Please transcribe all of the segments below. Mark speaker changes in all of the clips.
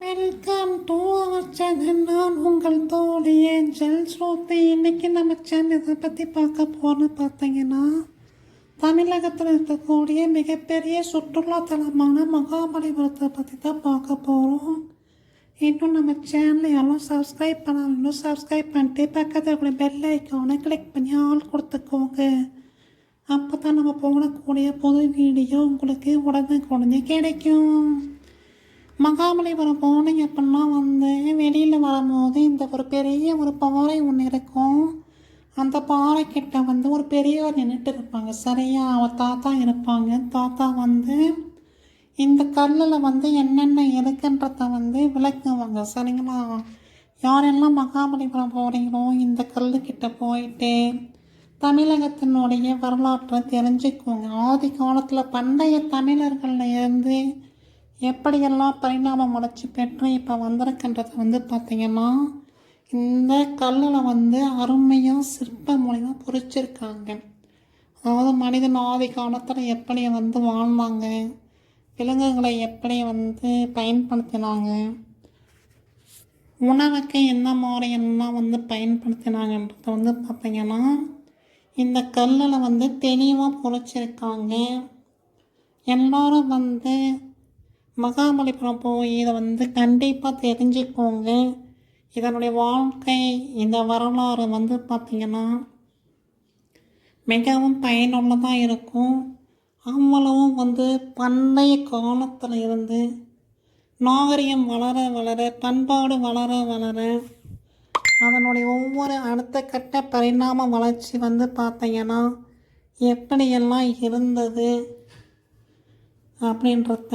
Speaker 1: Welcome to our channel நான் உங்கள் தோழி ஏஞ்சல். ஸ்ரோத்தி இன்னைக்கு நம்ம சேனல் இதை பற்றி பார்க்க போகிறோன்னு பார்த்தீங்கன்னா தமிழகத்தில் இருக்கக்கூடிய மிகப்பெரிய சுற்றுலாத்தலமான மகாபலிபுரத்தை பற்றி தான் பார்க்க போகிறோம் இன்னும் நம்ம சேனலை எல்லாம் சப்ஸ்கிரைப் பண்ணணும் சப்ஸ்கிரைப் பண்ணிட்டு பக்கத்தில் இருக்கிற பெல் ஐக்கானை கிளிக் பண்ணி ஆள் கொடுத்துக்கோங்க. அப்போ தான் நம்ம போகக்கூடிய புது வீடியோ உங்களுக்கு உடனே உடனே கிடைக்கும். மகாபலிபுரம் போனீங்க அப்படின்னா வந்து வெளியில் வரும்போது இந்த ஒரு பெரிய ஒரு பாறை ஒன்று இருக்கும். அந்த பாறை கிட்ட வந்து ஒரு பெரியவர் நின்றுட்டு இருப்பாங்க. சரியா அவர் தாத்தா இருப்பாங்க. தாத்தா வந்து இந்த கல்லில் வந்து என்னென்ன இருக்குன்றத வந்து விளக்குவாங்க. சரிங்களா? யாரெல்லாம் மகாபலிபுரம் போகிறீங்களோ இந்த கல்லுக்கிட்ட போயிட்டு தமிழகத்தினுடைய வரலாற்றை தெரிஞ்சுக்குவோங்க ஆதி காலத்தில் பண்டைய தமிழர்கள்ல இருந்து எப்படியெல்லாம் பரிணாமம் வளர்ச்சி பெற்று இப்போ வந்திருக்கின்றத வந்து பார்த்திங்கன்னா இந்த கல்லில் வந்து அருமையாக சிற்ப மூலிமா பொறிச்சிருக்காங்க. அதாவது மனிதன் ஆதி காலத்தில் எப்படி வந்து வாழ்ந்தாங்க விலங்குகளை எப்படி வந்து பயன்படுத்தினாங்க உணவுக்கு என்ன மாதிரி எல்லாம் வந்து பயன்படுத்தினாங்கன்றத வந்து பார்த்திங்கன்னா இந்த கல்லில் வந்து தெளிவாக பொறிச்சிருக்காங்க. எல்லோரும் வந்து மகாமலிபுரம் போய் இதை வந்து கண்டிப்பாக தெரிஞ்சுக்கோங்க. இதனுடைய வாழ்க்கை இந்த வரலாறு வந்து பார்த்திங்கன்னா மிகவும் பயனுள்ளதாக இருக்கும். அவ்வளவும் வந்து பண்டைய காலத்தில் இருந்து நாகரிகம் வளர வளர பண்பாடு வளர வளர அதனுடைய ஒவ்வொரு அடுத்த கட்ட பரிணாம வளர்ச்சி வந்து பார்த்தீங்கன்னா எப்படியெல்லாம் இருந்தது அப்படின்றத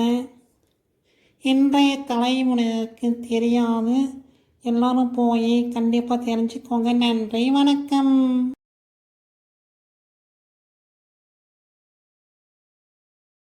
Speaker 1: இன்றைய தலைமுறைக்கு தெரியாது. எல்லாரும் போய் கண்டிப்பாக தெரிஞ்சுக்கோங்க. நன்றி. வணக்கம்.